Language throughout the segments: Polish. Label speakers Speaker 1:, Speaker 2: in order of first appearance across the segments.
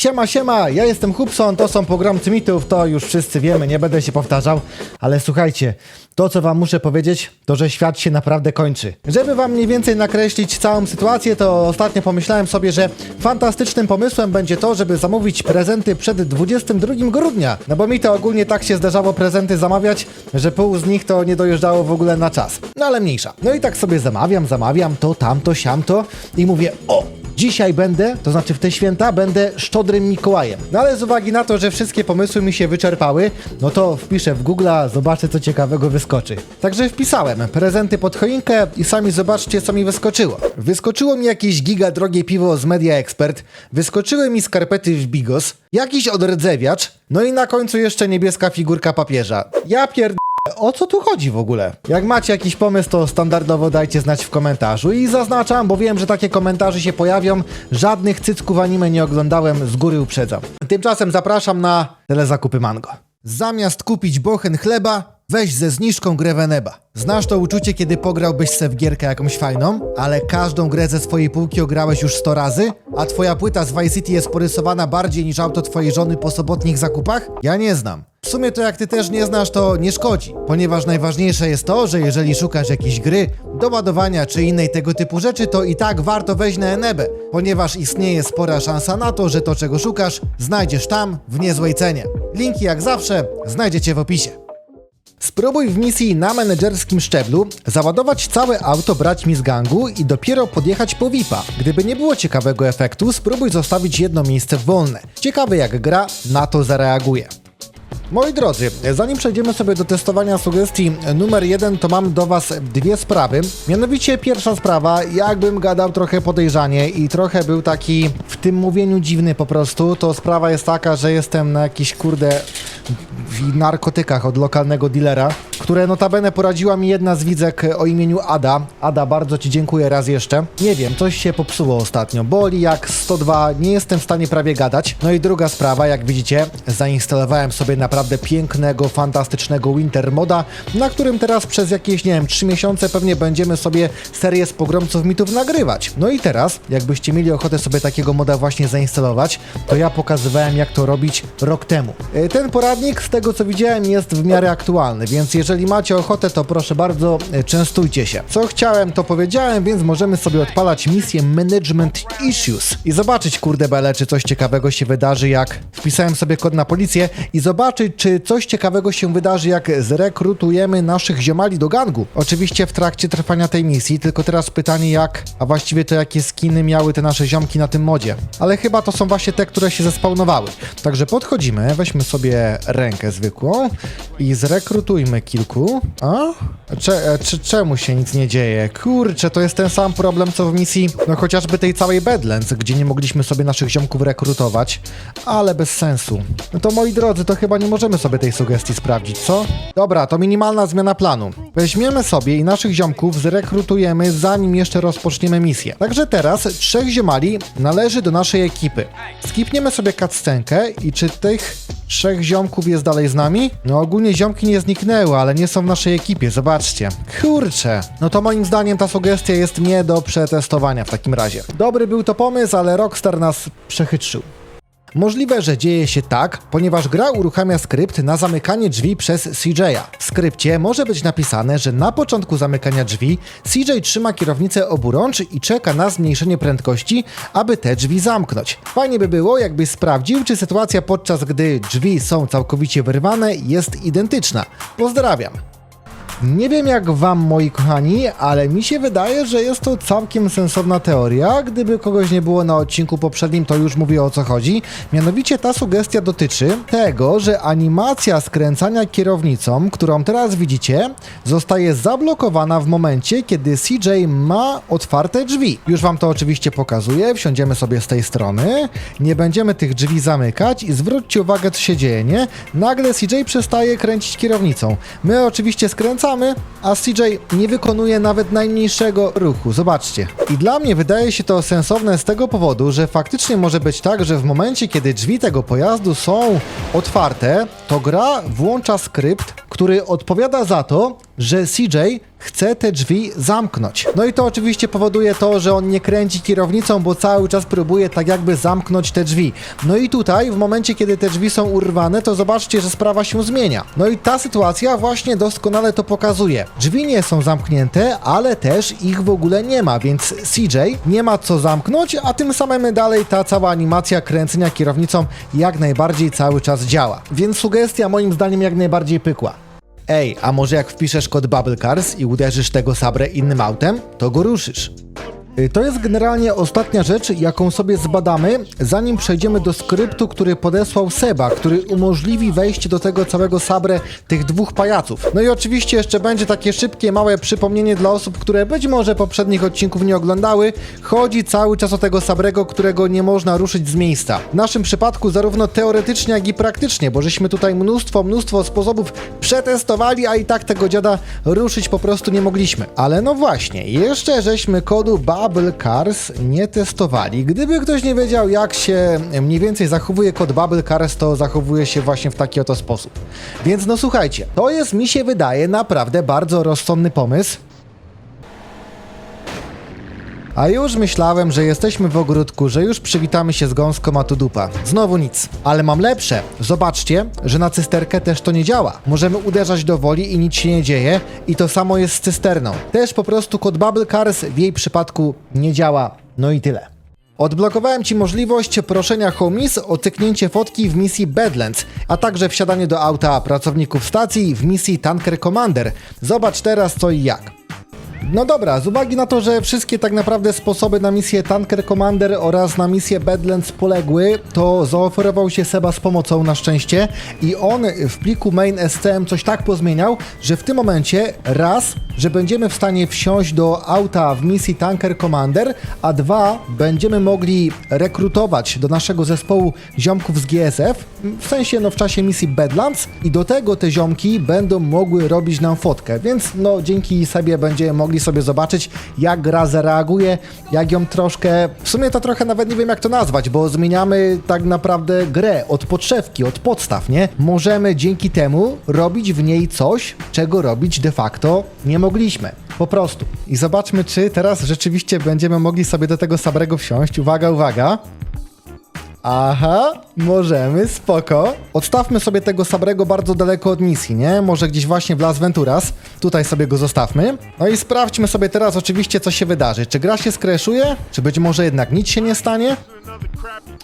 Speaker 1: Siema, siema, ja jestem Hubson, to są pogromcy mitów, to już wszyscy wiemy, nie będę się powtarzał, ale słuchajcie, to co wam muszę powiedzieć, to że świat się naprawdę kończy. Żeby wam mniej więcej nakreślić całą sytuację, to ostatnio pomyślałem sobie, że fantastycznym pomysłem będzie to, żeby zamówić prezenty przed 22 grudnia, no bo mi to ogólnie tak się zdarzało prezenty zamawiać, że pół z nich to nie dojeżdżało w ogóle na czas. No ale mniejsza. No i tak sobie zamawiam, zamawiam to, tamto, siamto i mówię, o, Dzisiaj będę, to znaczy w te święta, będę szczodrym Mikołajem. No ale z uwagi na to, że wszystkie pomysły mi się wyczerpały, no to wpiszę w Google'a, zobaczę co ciekawego wyskoczy. Także wpisałem prezenty pod choinkę i sami zobaczcie co mi wyskoczyło. Wyskoczyło mi jakieś giga drogie piwo z Media Expert, wyskoczyły mi skarpety w Bigos, jakiś odrdzewiacz, no i na końcu jeszcze niebieska figurka papieża. Ja pierd... O co tu chodzi w ogóle? Jak macie jakiś pomysł, to standardowo dajcie znać w komentarzu. I zaznaczam, bo wiem, że takie komentarze się pojawią. Żadnych cycków anime nie oglądałem, z góry uprzedzam. Tymczasem zapraszam na telezakupy mango. Zamiast kupić bochen chleba, weź ze zniżką grę Veneba. Znasz to uczucie, kiedy pograłbyś se w gierkę jakąś fajną, ale każdą grę ze swojej półki ograłeś już 100 razy, a twoja płyta z Vice City jest porysowana bardziej niż auto twojej żony po sobotnich zakupach? Ja nie znam. W sumie to jak ty też nie znasz, to nie szkodzi, ponieważ najważniejsze jest to, że jeżeli szukasz jakiejś gry, do ładowania czy innej tego typu rzeczy, to i tak warto wejść na Enebę, ponieważ istnieje spora szansa na to, że to czego szukasz, znajdziesz tam w niezłej cenie. Linki jak zawsze znajdziecie w opisie. Spróbuj w misji na menedżerskim szczeblu załadować całe auto braćmi z gangu i dopiero podjechać po VIP-a. Gdyby nie było ciekawego efektu, spróbuj zostawić jedno miejsce wolne. Ciekawe jak gra na to zareaguje. Moi drodzy, zanim przejdziemy sobie do testowania sugestii numer jeden, to mam do Was dwie sprawy. Mianowicie pierwsza sprawa, jakbym gadał trochę podejrzanie i trochę był taki w tym mówieniu dziwny po prostu, to sprawa jest taka, że jestem na jakiś kurde w narkotykach od lokalnego dealera, które notabene poradziła mi jedna z widzek o imieniu Ada. Ada, bardzo Ci dziękuję raz jeszcze. Nie wiem, coś się popsuło ostatnio. Boli jak 102, nie jestem w stanie prawie gadać. No i druga sprawa, jak widzicie, zainstalowałem sobie naprawdę pięknego, fantastycznego Winter Moda, na którym teraz przez jakieś, nie wiem, 3 miesiące pewnie będziemy sobie serię z pogromców mitów nagrywać. No i teraz, jakbyście mieli ochotę sobie takiego moda właśnie zainstalować, to ja pokazywałem jak to robić rok temu. E, Ten poradnik, z tego co widziałem, jest w miarę aktualny, więc jeżeli macie ochotę, to proszę bardzo, e, częstujcie się. Co chciałem, to powiedziałem, więc możemy sobie odpalać misję Management Issues i zobaczyć, kurde bele, czy coś ciekawego się wydarzy, jak wpisałem sobie kod na policję i zobaczyć, czy coś ciekawego się wydarzy, jak zrekrutujemy naszych ziomali do gangu. Oczywiście w trakcie trwania tej misji, tylko teraz pytanie jak, a właściwie to jakie skiny miały te nasze ziomki na tym modzie. Ale chyba to są właśnie te, które się zespawnowały. Także podchodzimy, weźmy sobie rękę zwykłą i zrekrutujmy kilku. A? Cze, e, czemu się nic nie dzieje? Kurczę, to jest ten sam problem, co w misji, no chociażby tej całej Badlands, gdzie nie mogliśmy sobie naszych ziomków rekrutować, ale bez sensu. No to moi drodzy, to chyba nie możemy sobie tej sugestii sprawdzić, co? Dobra, to minimalna zmiana planu. Weźmiemy sobie i naszych ziomków zrekrutujemy, zanim jeszcze rozpoczniemy misję. Także teraz trzech ziomali należy do naszej ekipy. Skipniemy sobie cutscenkę i czy tych trzech ziomków jest dalej z nami? No ogólnie ziomki nie zniknęły, ale nie są w naszej ekipie, zobaczcie. Kurczę. No to moim zdaniem ta sugestia jest nie do przetestowania w takim razie. Dobry był to pomysł, ale Rockstar nas przechytrzył. Możliwe, że dzieje się tak, ponieważ gra uruchamia skrypt na zamykanie drzwi przez CJ'a. W skrypcie może być napisane, że na początku zamykania drzwi CJ trzyma kierownicę oburącz i czeka na zmniejszenie prędkości, aby te drzwi zamknąć. Fajnie by było, jakbyś sprawdził, czy sytuacja podczas gdy drzwi są całkowicie wyrwane jest identyczna. Pozdrawiam. Nie wiem jak wam, moi kochani, ale mi się wydaje, że jest to całkiem sensowna teoria. Gdyby kogoś nie było na odcinku poprzednim, to już mówię o co chodzi. Mianowicie ta sugestia dotyczy tego, że animacja skręcania kierownicą, którą teraz widzicie, zostaje zablokowana w momencie, kiedy CJ ma otwarte drzwi. Już wam to oczywiście pokazuję, wsiądziemy sobie z tej strony, nie będziemy tych drzwi zamykać i zwróćcie uwagę, co się dzieje, nie? Nagle CJ przestaje kręcić kierownicą. My oczywiście skręcamy, a CJ nie wykonuje nawet najmniejszego ruchu. Zobaczcie. I dla mnie wydaje się to sensowne z tego powodu, że faktycznie może być tak, że w momencie, kiedy drzwi tego pojazdu są otwarte, to gra włącza skrypt, który odpowiada za to, że CJ chce te drzwi zamknąć. No i to oczywiście powoduje to, że on nie kręci kierownicą, bo cały czas próbuje tak jakby zamknąć te drzwi. No i tutaj, w momencie kiedy te drzwi są urwane, to zobaczcie, że sprawa się zmienia. No i ta sytuacja właśnie doskonale to pokazuje. Drzwi nie są zamknięte, ale też ich w ogóle nie ma, więc CJ nie ma co zamknąć, a tym samym dalej ta cała animacja kręcenia kierownicą jak najbardziej cały czas działa. Więc sugestia moim zdaniem jak najbardziej pykła. Ej, a może jak wpiszesz kod Bubble Cars i uderzysz tego sabrę innym autem, to go ruszysz. Y, To jest generalnie ostatnia rzecz, jaką sobie zbadamy, zanim przejdziemy do skryptu, który podesłał Seba, który umożliwi wejście do tego całego sabrę tych dwóch pajaców. No i oczywiście jeszcze będzie takie szybkie, małe przypomnienie dla osób, które być może poprzednich odcinków nie oglądały. Chodzi cały czas o tego sabrego, którego nie można ruszyć z miejsca. W naszym przypadku zarówno teoretycznie, jak i praktycznie, bo żeśmy tutaj mnóstwo, mnóstwo sposobów przetestowali, a i tak tego dziada ruszyć po prostu nie mogliśmy. Ale no właśnie, jeszcze żeśmy kodu Bubble Cars nie testowali. Gdyby ktoś nie wiedział, jak się mniej więcej zachowuje kod Bubble Cars, to zachowuje się właśnie w taki oto sposób. Więc no słuchajcie, to jest, mi się wydaje, naprawdę bardzo rozsądny pomysł. A już myślałem, że jesteśmy w ogródku, że już przywitamy się z gąską, a tu dupa. Znowu nic. Ale mam lepsze. Zobaczcie, że na cysterkę też to nie działa. Możemy uderzać do woli i nic się nie dzieje. I to samo jest z cysterną. Też po prostu kod Bubble Cars w jej przypadku nie działa. No i tyle. Odblokowałem Ci możliwość proszenia homies o cyknięcie fotki w misji Badlands, a także wsiadanie do auta pracowników stacji w misji Tanker Commander. Zobacz teraz co i jak. No dobra, z uwagi na to, że wszystkie tak naprawdę sposoby na misję Tanker Commander oraz na misję Badlands poległy, to zaoferował się Seba z pomocą na szczęście. I on w pliku main SCM coś tak pozmieniał, że w tym momencie raz, że będziemy w stanie wsiąść do auta w misji Tanker Commander, a dwa, będziemy mogli rekrutować do naszego zespołu ziomków z GSF, w sensie no w czasie misji Badlands. I do tego te ziomki będą mogły robić nam fotkę, więc no dzięki sobie będziemy mogli sobie zobaczyć jak gra zareaguje, jak ją troszkę, w sumie to trochę nawet nie wiem jak to nazwać, bo zmieniamy tak naprawdę grę od podszewki, od podstaw, nie? Możemy dzięki temu robić w niej coś, czego robić de facto nie mogliśmy. Po prostu. I zobaczmy, czy teraz rzeczywiście będziemy mogli sobie do tego Sabrego wsiąść. Uwaga, uwaga. Aha, możemy, spoko. Odstawmy sobie tego Sabrego bardzo daleko od misji, nie? Może gdzieś właśnie w Las Venturas. Tutaj sobie go zostawmy. No i sprawdźmy sobie teraz oczywiście, co się wydarzy. Czy gra się skreszuje? Czy być może jednak nic się nie stanie?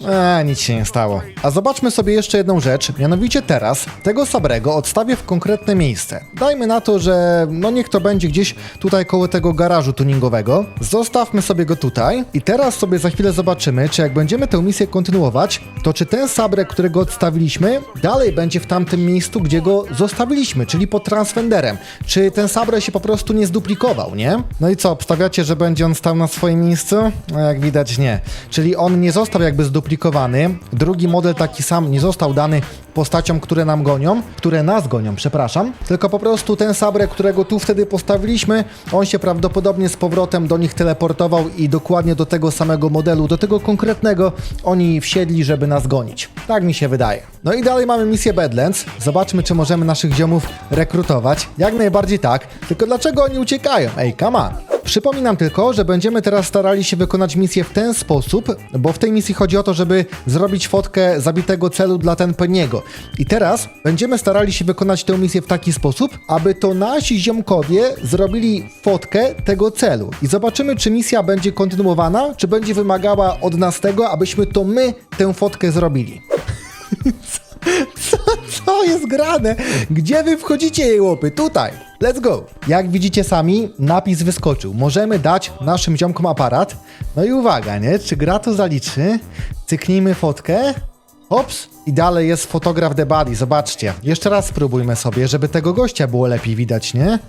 Speaker 1: Eee, nic się nie stało. A zobaczmy sobie jeszcze jedną rzecz, mianowicie teraz tego Sabrego odstawię w konkretne miejsce. Dajmy na to, że no niech to będzie gdzieś tutaj koło tego garażu tuningowego. Zostawmy sobie go tutaj i teraz sobie za chwilę zobaczymy, czy jak będziemy tę misję kontynuować, to czy ten Sabrek, którego odstawiliśmy, dalej będzie w tamtym miejscu, gdzie go zostawiliśmy, czyli pod transfenderem. Czy ten Sabre się po prostu nie zduplikował, nie? No i co, obstawiacie, że będzie on stał na swoim miejscu? No jak widać nie. Czyli on nie został jakby zduplikowany. Drugi model taki sam nie został dany postaciom, które nam gonią, które nas gonią, przepraszam. Tylko po prostu ten Sabre, którego tu wtedy postawiliśmy, on się prawdopodobnie z powrotem do nich teleportował i dokładnie do tego samego modelu, do tego konkretnego oni wsiedli, żeby nas gonić. Tak mi się wydaje. No i dalej mamy misję Badlands. Zobaczmy, czy możemy naszych ziomów rekrutować. Jak najbardziej tak. Tylko dlaczego oni uciekają? Ej, come on. Przypominam tylko, że będziemy teraz starali się wykonać misję w ten sposób, bo w tej misji chodzi o to, żeby zrobić fotkę zabitego celu dla Tenpenniego. I teraz będziemy starali się wykonać tę misję w taki sposób, aby to nasi ziomkowie zrobili fotkę tego celu. I zobaczymy, czy misja będzie kontynuowana, czy będzie wymagała od nas tego, abyśmy to my tę fotkę zrobili. Co, co jest grane? Gdzie wy wchodzicie, jej łopy? Tutaj. Let's go. Jak widzicie sami, napis wyskoczył. Możemy dać naszym ziomkom aparat. No i uwaga, nie? Czy gra to zaliczy? Cyknijmy fotkę. Ops. I dalej jest fotograf The. Zobaczcie. Jeszcze raz spróbujmy sobie, żeby tego gościa było lepiej widać, nie?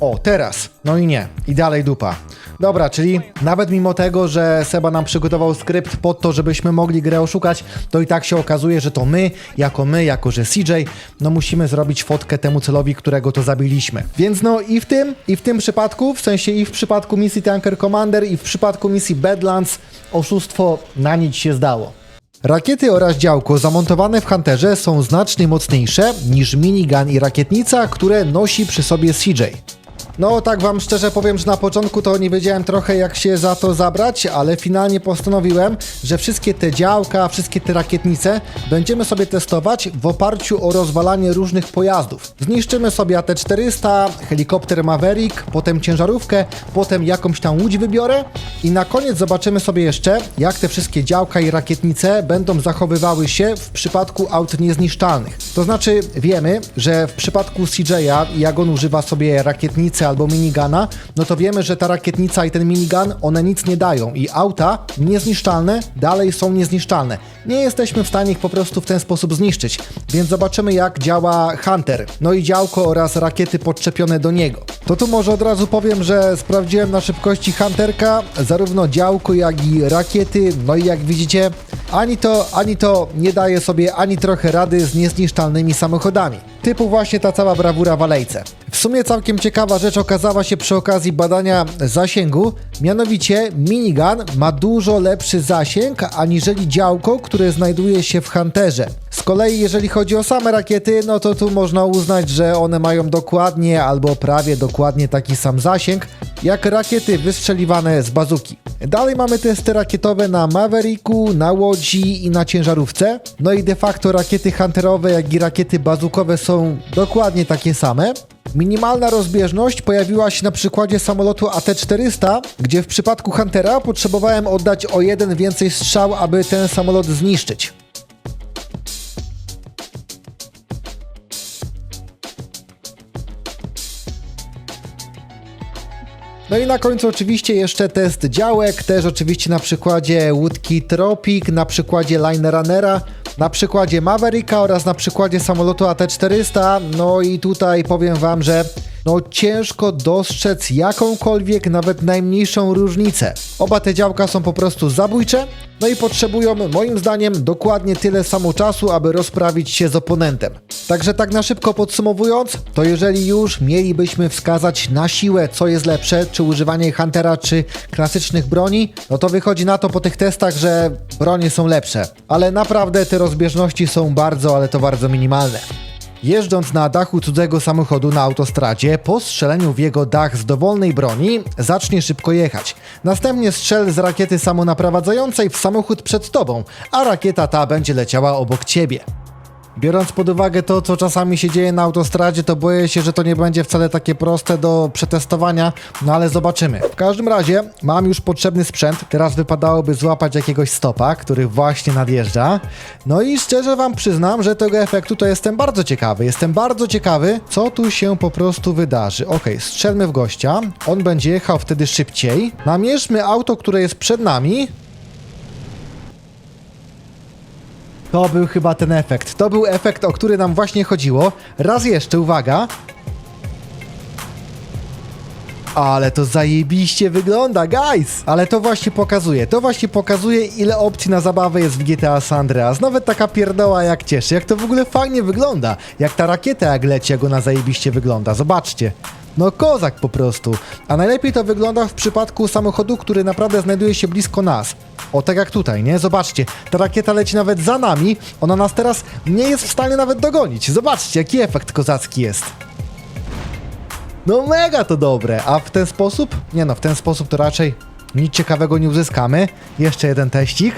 Speaker 1: O, teraz. No i nie. I dalej dupa. Dobra, czyli nawet mimo tego, że Seba nam przygotował skrypt pod to, żebyśmy mogli grę oszukać, to i tak się okazuje, że to my, jako my, jako że CJ, no musimy zrobić fotkę temu celowi, którego to zabiliśmy. Więc no i w tym, i w tym przypadku, w sensie i w przypadku misji Tanker Commander, i w przypadku misji Badlands, oszustwo na nic się zdało. Rakiety oraz działko zamontowane w Hunterze są znacznie mocniejsze niż minigun i rakietnica, które nosi przy sobie CJ. No, tak wam szczerze powiem, że na początku to nie wiedziałem trochę jak się za to zabrać, ale finalnie postanowiłem, że wszystkie te działka, wszystkie te rakietnice będziemy sobie testować w oparciu o rozwalanie różnych pojazdów. Zniszczymy sobie AT-400, helikopter Maverick, potem ciężarówkę, potem jakąś tam łódź wybiorę i na koniec zobaczymy sobie jeszcze, jak te wszystkie działka i rakietnice będą zachowywały się w przypadku aut niezniszczalnych. To znaczy wiemy, że w przypadku CJ'a, jak on używa sobie rakietnicy albo minigana, no to wiemy, że ta rakietnica i ten minigun, one nic nie dają i auta niezniszczalne dalej są niezniszczalne. Nie jesteśmy w stanie ich po prostu w ten sposób zniszczyć, więc zobaczymy jak działa Hunter, no i działko oraz rakiety podczepione do niego. To tu może od razu powiem, że sprawdziłem na szybkości Hunterka zarówno działko jak i rakiety, no i jak widzicie ani to, ani to nie daje sobie ani trochę rady z niezniszczalnymi samochodami. Typu właśnie ta cała brawura w alejce. W sumie całkiem ciekawa rzecz okazała się przy okazji badania zasięgu, mianowicie minigun ma dużo lepszy zasięg aniżeli działko, które znajduje się w Hunterze. Z kolei jeżeli chodzi o same rakiety, no to tu można uznać, że one mają dokładnie albo prawie dokładnie taki sam zasięg, jak rakiety wystrzeliwane z bazuki. Dalej mamy testy rakietowe na Mavericku, na Łodzi i na ciężarówce. No i de facto rakiety hunterowe, jak i rakiety bazukowe są dokładnie takie same. Minimalna rozbieżność pojawiła się na przykładzie samolotu AT-400, gdzie w przypadku Huntera potrzebowałem oddać o jeden więcej strzał, aby ten samolot zniszczyć. No i na końcu oczywiście jeszcze test działek, też oczywiście na przykładzie łódki Tropic, na przykładzie Linerunnera, na przykładzie Mavericka oraz na przykładzie samolotu AT-400. No i tutaj powiem wam, że no ciężko dostrzec jakąkolwiek, nawet najmniejszą różnicę. Oba te działka są po prostu zabójcze, no i potrzebują moim zdaniem dokładnie tyle samo czasu, aby rozprawić się z oponentem. Także tak na szybko podsumowując, to jeżeli już mielibyśmy wskazać na siłę, co jest lepsze, czy używanie Huntera, czy klasycznych broni, no to wychodzi na to po tych testach, że bronie są lepsze. Ale naprawdę te rozbieżności są bardzo, ale to bardzo minimalne. Jeżdżąc na dachu cudzego samochodu na autostradzie, po strzeleniu w jego dach z dowolnej broni, zacznie szybko jechać. Następnie strzel z rakiety samonaprowadzającej w samochód przed tobą, a rakieta ta będzie leciała obok ciebie. Biorąc pod uwagę to, co czasami się dzieje na autostradzie, to boję się, że to nie będzie wcale takie proste do przetestowania, no ale zobaczymy. W każdym razie mam już potrzebny sprzęt, teraz wypadałoby złapać jakiegoś stopa, który właśnie nadjeżdża. No i szczerze wam przyznam, że tego efektu to jestem bardzo ciekawy. Jestem bardzo ciekawy, co tu się po prostu wydarzy. Ok, strzelmy w gościa, on będzie jechał wtedy szybciej. Namierzmy auto, które jest przed nami, To był chyba ten efekt. To był efekt, o który nam właśnie chodziło. Raz jeszcze, uwaga. Ale to zajebiście wygląda, guys! Ale to właśnie pokazuje, to właśnie pokazuje, ile opcji na zabawę jest w GTA San Andreas. Nawet taka pierdoła jak cieszy, jak to w ogóle fajnie wygląda. Jak ta rakieta jak leci, jak ona zajebiście wygląda. Zobaczcie. No kozak po prostu. A najlepiej to wygląda w przypadku samochodu, który naprawdę znajduje się blisko nas. O, tak jak tutaj, nie? Zobaczcie, ta rakieta leci nawet za nami, ona nas teraz nie jest w stanie nawet dogonić. Zobaczcie, jaki efekt kozacki jest. No mega to dobre, a w ten sposób? Nie no, w ten sposób to raczej nic ciekawego nie uzyskamy. Jeszcze jeden teścik.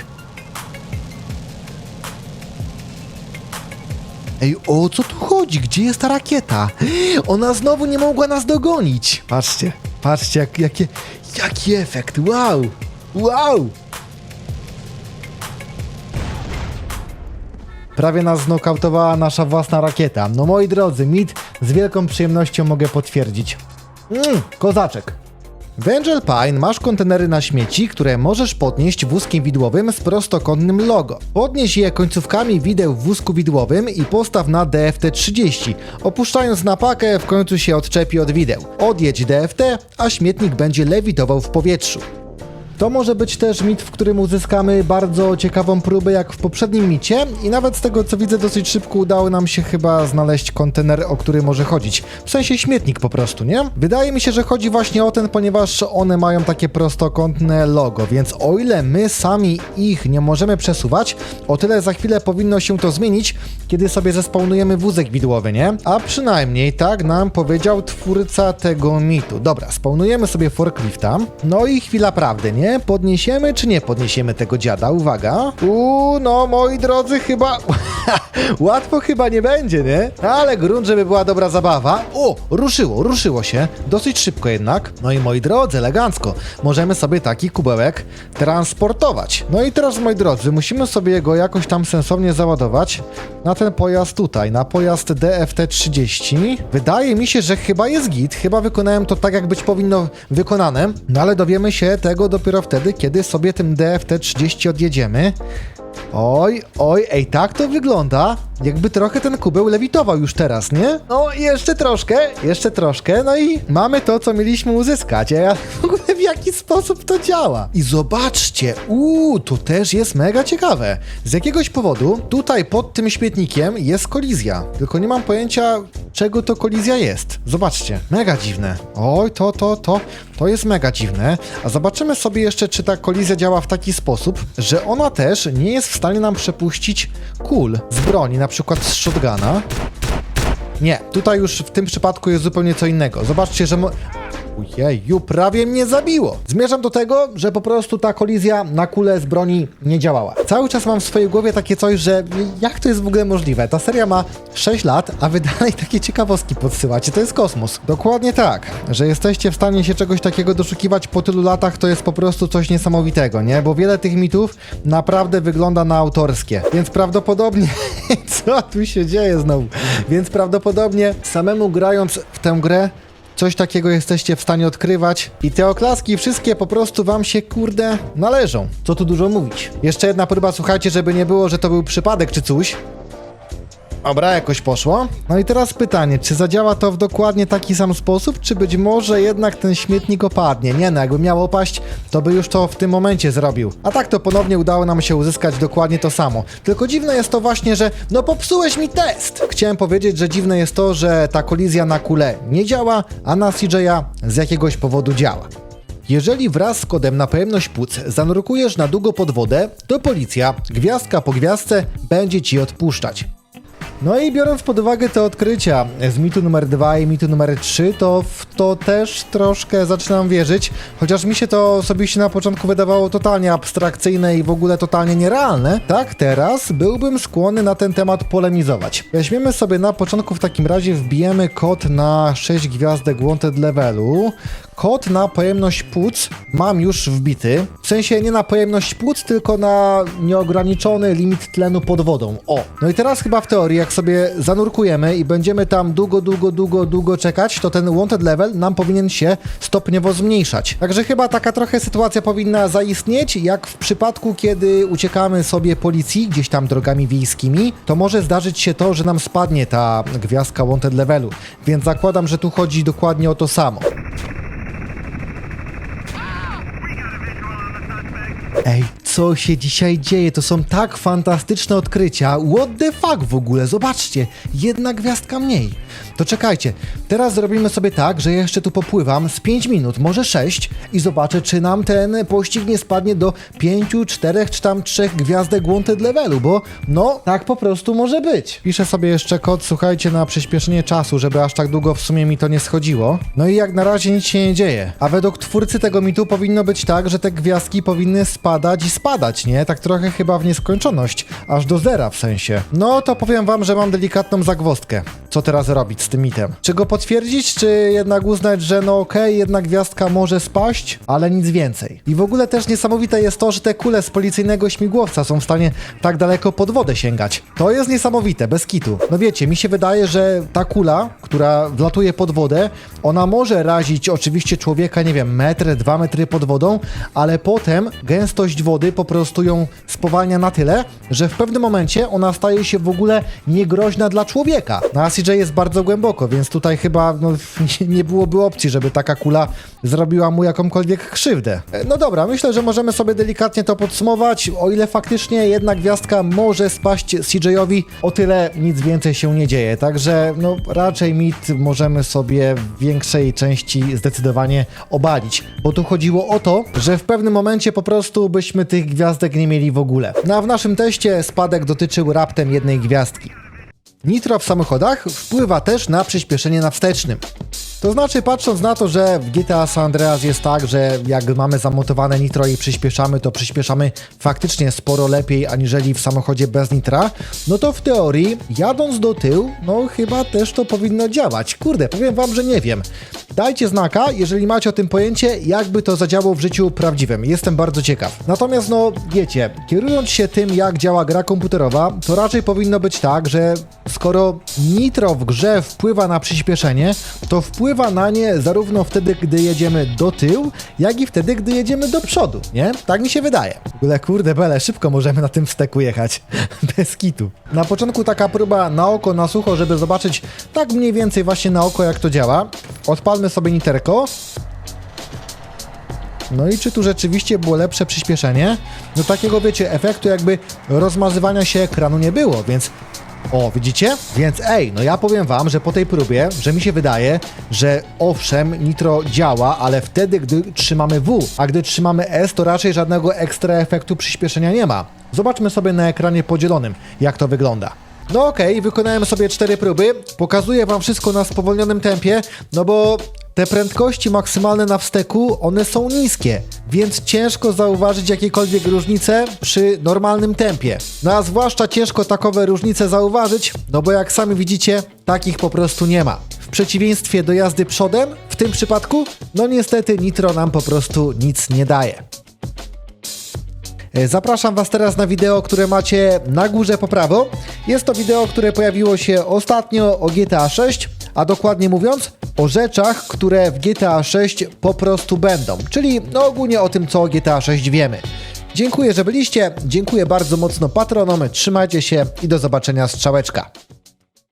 Speaker 1: Ej, o co tu chodzi? Gdzie jest ta rakieta? Ona znowu nie mogła nas dogonić. Patrzcie, patrzcie, jak, jakie, jaki efekt, wow, wow. Prawie nas znokautowała nasza własna rakieta. No moi drodzy, mit z wielką przyjemnością mogę potwierdzić. Mmm, kozaczek. W Angel Pine masz kontenery na śmieci, które możesz podnieść wózkiem widłowym z prostokątnym logo. Podnieś je końcówkami wideł w wózku widłowym i postaw na DFT-30. Opuszczając napakę, w końcu się odczepi od wideł. Odjedź DFT, a śmietnik będzie lewitował w powietrzu. To może być też mit, w którym uzyskamy bardzo ciekawą próbę jak w poprzednim micie i nawet z tego co widzę dosyć szybko udało nam się chyba znaleźć kontener, o który może chodzić. W sensie śmietnik po prostu, nie? Wydaje mi się, że chodzi właśnie o ten, ponieważ one mają takie prostokątne logo, więc o ile my sami ich nie możemy przesuwać, o tyle za chwilę powinno się to zmienić, kiedy sobie zespawnujemy wózek widłowy, nie? A przynajmniej tak nam powiedział twórca tego mitu. Dobra, spawnujemy sobie forklifta. No i chwila prawdy, nie? Podniesiemy czy nie podniesiemy tego dziada? Uwaga. Uuu, no moi drodzy, chyba... Łatwo chyba nie będzie, nie? Ale grunt, żeby była dobra zabawa. O, ruszyło, ruszyło się. Dosyć szybko jednak. No i moi drodzy, elegancko. Możemy sobie taki kubełek transportować. No i teraz, moi drodzy, musimy sobie go jakoś tam sensownie załadować na ten pojazd tutaj, na pojazd DFT-30. Wydaje mi się, że chyba jest git. Chyba wykonałem to tak, jak być powinno wykonane. No ale dowiemy się tego dopiero wtedy, kiedy sobie tym DFT-30 odjedziemy. Oj, oj, ej, tak to wygląda. Jakby trochę ten kubeł lewitował już teraz, nie? No, jeszcze troszkę, jeszcze troszkę, no i mamy to, co mieliśmy uzyskać. A ja w ogóle w jaki sposób to działa. I zobaczcie, uuu, to też jest mega ciekawe. Z jakiegoś powodu tutaj pod tym śmietnikiem jest kolizja. Tylko nie mam pojęcia, czego to kolizja jest. Zobaczcie, mega dziwne. Oj, to, to, to, to jest mega dziwne. A zobaczymy sobie jeszcze, czy ta kolizja działa w taki sposób, że ona też nie jest w stanie nam przepuścić kul z broni, na przykład z shotguna. Nie, tutaj już w tym przypadku jest zupełnie co innego. Zobaczcie, że... Ojeju, prawie mnie zabiło. Zmierzam do tego, że po prostu ta kolizja na kulę z broni nie działała. Cały czas mam w swojej głowie takie coś, że jak to jest w ogóle możliwe? Ta seria ma 6 lat, a wy dalej takie ciekawostki podsyłacie. To jest kosmos. Dokładnie tak, że jesteście w stanie się czegoś takiego doszukiwać po tylu latach, to jest po prostu coś niesamowitego, nie? Bo wiele tych mitów naprawdę wygląda na autorskie. Więc prawdopodobnie... Co tu się dzieje znowu? Więc prawdopodobnie samemu grając w tę grę Coś takiego jesteście w stanie odkrywać i te oklaski wszystkie po prostu wam się kurde należą. Co tu dużo mówić. Jeszcze jedna próba, słuchajcie, żeby nie było, że to był przypadek czy coś. Dobra, jakoś poszło. No i teraz pytanie, czy zadziała to w dokładnie taki sam sposób, czy być może jednak ten śmietnik opadnie? Nie no, jakby miał opaść, to by już to w tym momencie zrobił. A tak to ponownie udało nam się uzyskać dokładnie to samo. Tylko dziwne jest to właśnie, że no popsułeś mi test! Chciałem powiedzieć, że dziwne jest to, że ta kolizja na kule nie działa, a na CJ'a z jakiegoś powodu działa. Jeżeli wraz z kodem na pojemność płuc zanurkujesz na długo pod wodę, to policja, gwiazdka po gwiazdce, będzie ci odpuszczać. No i biorąc pod uwagę te odkrycia z mitu numer 2 i mitu numer 3, to w to też troszkę zaczynam wierzyć, chociaż mi się to osobiście na początku wydawało totalnie abstrakcyjne i w ogóle totalnie nierealne, tak teraz byłbym skłonny na ten temat polemizować. Weźmiemy sobie na początku w takim razie wbijemy kod na 6 gwiazdek wanted levelu, kod na pojemność płuc mam już wbity, w sensie nie na pojemność płuc, tylko na nieograniczony limit tlenu pod wodą. O, no i teraz chyba w teorii, jak sobie zanurkujemy i będziemy tam długo, długo, długo, długo czekać, to ten wanted level nam powinien się stopniowo zmniejszać. Także chyba taka trochę sytuacja powinna zaistnieć, jak w przypadku, kiedy uciekamy sobie policji gdzieś tam drogami wiejskimi, to może zdarzyć się to, że nam spadnie ta gwiazdka wanted levelu. Więc zakładam, że tu chodzi dokładnie o to samo. Ej, co się dzisiaj dzieje? To są tak fantastyczne odkrycia. What the fuck w ogóle? Zobaczcie, jedna gwiazdka mniej. To czekajcie, teraz zrobimy sobie tak, że jeszcze tu popływam z 5 minut, może 6 i zobaczę, czy nam ten pościg nie spadnie do 5, 4 czy tam 3 gwiazdek wanted levelu, bo no, tak po prostu może być. Piszę sobie jeszcze kod, słuchajcie, na przyspieszenie czasu, żeby aż tak długo w sumie mi to nie schodziło. No i jak na razie nic się nie dzieje. A według twórcy tego mitu powinno być tak, że te gwiazdki powinny spadać i spadać, nie? Tak trochę chyba w nieskończoność, aż do zera w sensie. No to powiem wam, że mam delikatną zagwozdkę. Co teraz robić z tym mitem? Czy go potwierdzić, czy jednak uznać, że no okej, jedna gwiazdka może spaść, ale nic więcej. I w ogóle też niesamowite jest to, że te kule z policyjnego śmigłowca są w stanie tak daleko pod wodę sięgać. To jest niesamowite, bez kitu. No wiecie, mi się wydaje, że ta kula, która wlatuje pod wodę, ona może razić oczywiście człowieka, nie wiem, metr, dwa metry pod wodą, ale potem gęstość wody gry po prostu ją spowalnia na tyle, że w pewnym momencie ona staje się w ogóle niegroźna dla człowieka. No a CJ jest bardzo głęboko, więc tutaj chyba no, nie byłoby opcji, żeby taka kula zrobiła mu jakąkolwiek krzywdę. E, No dobra, myślę, że możemy sobie delikatnie to podsumować. O ile faktycznie jedna gwiazdka może spaść CJ-owi, o tyle nic więcej się nie dzieje. Także no raczej mit możemy sobie w większej części zdecydowanie obalić, bo tu chodziło o to, że w pewnym momencie po prostu byśmy tych gwiazdek nie mieli w ogóle. No a w naszym teście spadek dotyczył raptem jednej gwiazdki. Nitro w samochodach wpływa też na przyspieszenie na wstecznym. To znaczy, patrząc na to, że w GTA San Andreas jest tak, że jak mamy zamontowane nitro i przyspieszamy, to przyspieszamy faktycznie sporo lepiej aniżeli w samochodzie bez nitra, no to w teorii, jadąc do tyłu, no chyba też to powinno działać. Kurde, powiem wam, że nie wiem. Dajcie znaka, jeżeli macie o tym pojęcie, jakby to zadziałało w życiu prawdziwym. Jestem bardzo ciekaw. Natomiast, no wiecie, kierując się tym, jak działa gra komputerowa, to raczej powinno być tak, że skoro nitro w grze wpływa na przyspieszenie, to wpływa na nie zarówno wtedy, gdy jedziemy do tyłu, jak i wtedy, gdy jedziemy do przodu, nie? Tak mi się wydaje. W ogóle, kurde bele, szybko możemy na tym steku jechać. Bez kitu. Na początku taka próba na oko, na sucho, żeby zobaczyć tak mniej więcej właśnie na oko, jak to działa. Odpalmy sobie niterko. No i czy tu rzeczywiście było lepsze przyspieszenie? No takiego, wiecie, efektu jakby rozmazywania się ekranu nie było, więc o, widzicie? Więc ej, no ja powiem wam, że po tej próbie, że mi się wydaje, że owszem, nitro działa, ale wtedy, gdy trzymamy W, a gdy trzymamy S, to raczej żadnego ekstra efektu przyspieszenia nie ma. Zobaczmy sobie na ekranie podzielonym, jak to wygląda. No okej, wykonałem sobie cztery próby, pokazuję wam wszystko na spowolnionym tempie, no bo te prędkości maksymalne na wsteku, one są niskie, więc ciężko zauważyć jakiekolwiek różnice przy normalnym tempie. No a zwłaszcza ciężko takowe różnice zauważyć, no bo jak sami widzicie, takich po prostu nie ma. W przeciwieństwie do jazdy przodem, w tym przypadku, no niestety nitro nam po prostu nic nie daje. E, Zapraszam Was teraz na wideo, które macie na górze po prawo. Jest to wideo, które pojawiło się ostatnio o GTA 6, a dokładnie mówiąc o rzeczach, które w GTA 6 po prostu będą, czyli no ogólnie o tym, co o GTA 6 wiemy. Dziękuję, że byliście, dziękuję bardzo mocno patronom, trzymajcie się i do zobaczenia strzałeczka.